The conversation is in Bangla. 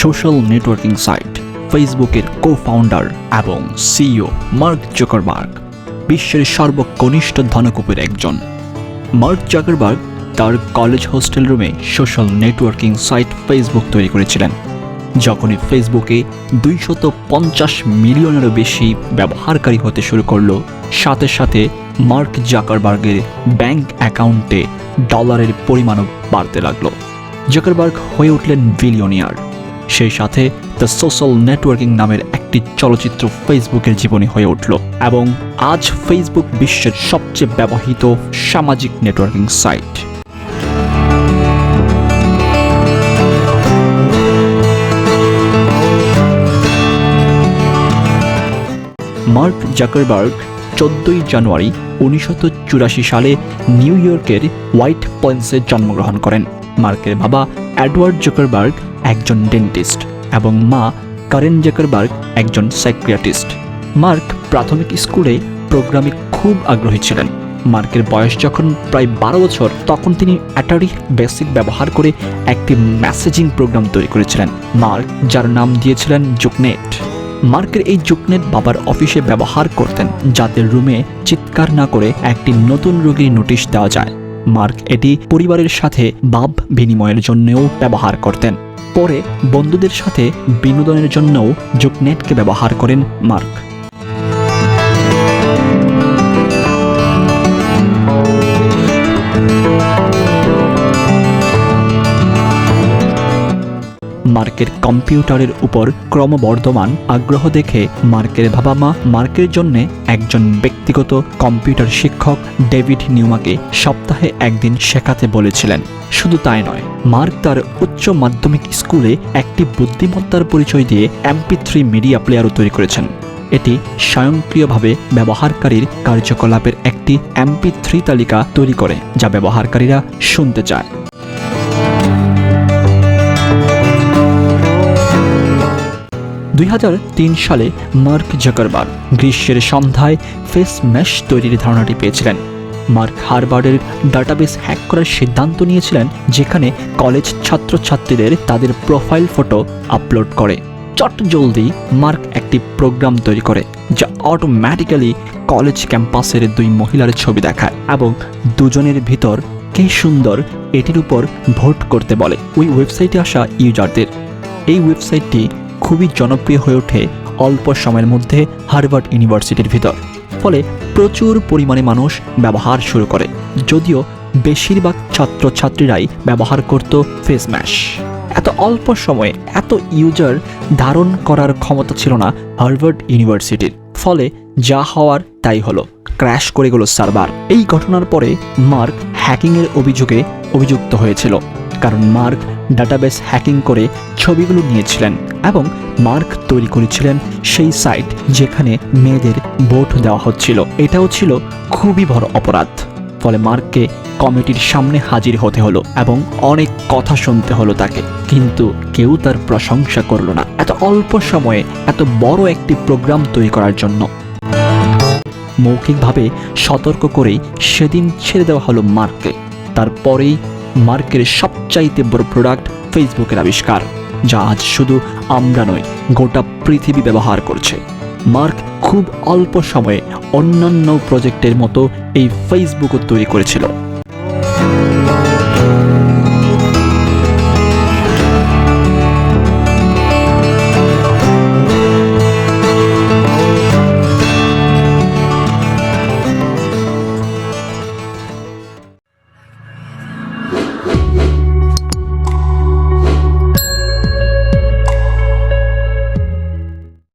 সোশ্যাল নেটওয়ার্কিং সাইট ফেসবুকের কো ফাউন্ডার এবং সিইও মার্ক জোকারবার্গ বিশ্বের সর্বকনিষ্ঠ ধনকুপের একজন। মার্ক জাকারবার্গ তার কলেজ হোস্টেল রুমে সোশ্যাল নেটওয়ার্কিং সাইট ফেসবুক তৈরি করেছিলেন, যখনই ফেসবুকে দুইশত পঞ্চাশ মিলিয়নেরও বেশি ব্যবহারকারী হতে শুরু করল। সাথে সাথে মার্ক জাকারবার্গের ব্যাংক অ্যাকাউন্টে ডলারের পরিমাণও বাড়তে লাগল। জাকারবার্গ হয়ে উঠলেন বিলিয়নিয়ার সেই সাথে দ্য সোশ্যাল নেটওয়ার্কিং নামের একটি চলচ্চিত্র ফেসবুকের জীবনী হয়ে উঠল এবং আজ ফেসবুক বিশ্বের সবচেয়ে ব্যবহৃত সামাজিক নেটওয়ার্কিং সাইট মার্ক জাকারবার্গ চোদ্দই জানুয়ারি উনিশশো চুরাশি সালে নিউ ইয়র্কের হোয়াইট পয়েন্টসে জন্মগ্রহণ করেন। মার্কের বাবা অ্যাডওয়ার্ড জাকারবার্গ একজন ডেন্টিস্ট এবং মা কারেন জাকারবার্গ একজন সাইক্রিয়াটিস্ট মার্ক প্রাথমিক স্কুলে প্রোগ্রামে খুব আগ্রহী ছিলেন। মার্কের বয়স যখন প্রায় বারো বছর, তখন তিনি অ্যাটারি বেসিক ব্যবহার করে একটি মেসেজিং প্রোগ্রাম তৈরি করেছিলেন। মার্ক, যার নাম দিয়েছিলেন জুকনেট মার্কের এই জুকনেট বাবার অফিসে ব্যবহার করতেন যাতে রুমে চিৎকার না করে একটি নতুন রোগীর নোটিশ দেওয়া যায়। মার্ক এটি পরিবারের সাথে বাব বিনিময়ের জন্যও ব্যবহার করতেন। পরে বন্ধুদের সাথে বিনোদনের জন্যও জুকনেটকে ব্যবহার করেন মার্ক। মার্কের কম্পিউটারের উপর ক্রমবর্ধমান আগ্রহ দেখে মার্কের বাবা মা মার্কের জন্য একজন ব্যক্তিগত কম্পিউটার শিক্ষক ডেভিড নিউমাকে সপ্তাহে একদিন শেখাতে বলেছিলেন। শুধু তাই নয়, মার্ক তার উচ্চ মাধ্যমিক স্কুলে একটি বুদ্ধিমত্তার পরিচয় দিয়ে এমপি থ্রি মিডিয়া প্লেয়ারও তৈরি করেছেন। এটি স্বয়ংক্রিয়ভাবে ব্যবহারকারীর কার্যকলাপের একটি এমপি থ্রি তালিকা তৈরি করে, যা ব্যবহারকারীরা শুনতে চায়। দুই হাজার তিন সালে মার্ক জাকারবার্গ গ্রীষ্মের সন্ধ্যায় ফেস ম্যাশ তৈরির ধারণাটি পেয়েছিলেন। মার্ক হারবার্ডের ডাটাবেস হ্যাক করার সিদ্ধান্ত নিয়েছিলেন, যেখানে কলেজ ছাত্রছাত্রীদের তাদের প্রোফাইল ফটো আপলোড করে। চট জলদি মার্ক একটি প্রোগ্রাম তৈরি করে, যা অটোম্যাটিক্যালি কলেজ ক্যাম্পাসের দুই মহিলার ছবি দেখায় এবং দুজনের ভিতর কে সুন্দর এটির উপর ভোট করতে বলে। ওই ওয়েবসাইটে আসা ইউজারদের। এই ওয়েবসাইটটি খুবই জনপ্রিয় হয়ে ওঠে অল্প সময়ের মধ্যে হার্ভার্ড ইউনিভার্সিটির ভিতর। ফলে প্রচুর পরিমাণে মানুষ ব্যবহার শুরু করে। যদিও বেশিরভাগ ছাত্রছাত্রীরাই ব্যবহার করত ফেস ম্যাশ এত অল্প সময়ে এত ইউজার ধারণ করার ক্ষমতা ছিল না হার্ভার্ড ইউনিভার্সিটির। ফলে যা হওয়ার তাই হলো। ক্র্যাশ করে গেল সার্ভার এই ঘটনার পরে মার্ক হ্যাকিংয়ের অভিযোগে অভিযুক্ত হয়েছিল। কারণ মার্ক ডাটাবেস হ্যাকিং করে ছবিগুলো নিয়েছিলেন। এবং মার্ক তৈরি করেছিলেন সেই সাইট যেখানে মেয়েদের ভোট দেওয়া হচ্ছিল। এটাও ছিল খুবই বড় অপরাধ। ফলে মার্ককে কমিটির সামনে হাজির হতে হলো এবং অনেক কথা শুনতে হলো তাকে। কিন্তু কেউ তার প্রশংসা করল না। এত অল্প সময়ে এত বড় একটি প্রোগ্রাম তৈরি করার জন্য। মৌখিকভাবে সতর্ক করেই সেদিন ছেড়ে দেওয়া হলো মার্ককে। তারপরেই মার্কের সবচাইতে বড় প্রোডাক্ট ফেসবুকের আবিষ্কার। যা আজ শুধু আমরা নয় গোটা পৃথিবী ব্যবহার করছে। মার্ক খুব অল্প সময়ে অন্যান্য প্রজেক্টের মতো এই ফেসবুকও তৈরি করেছিল।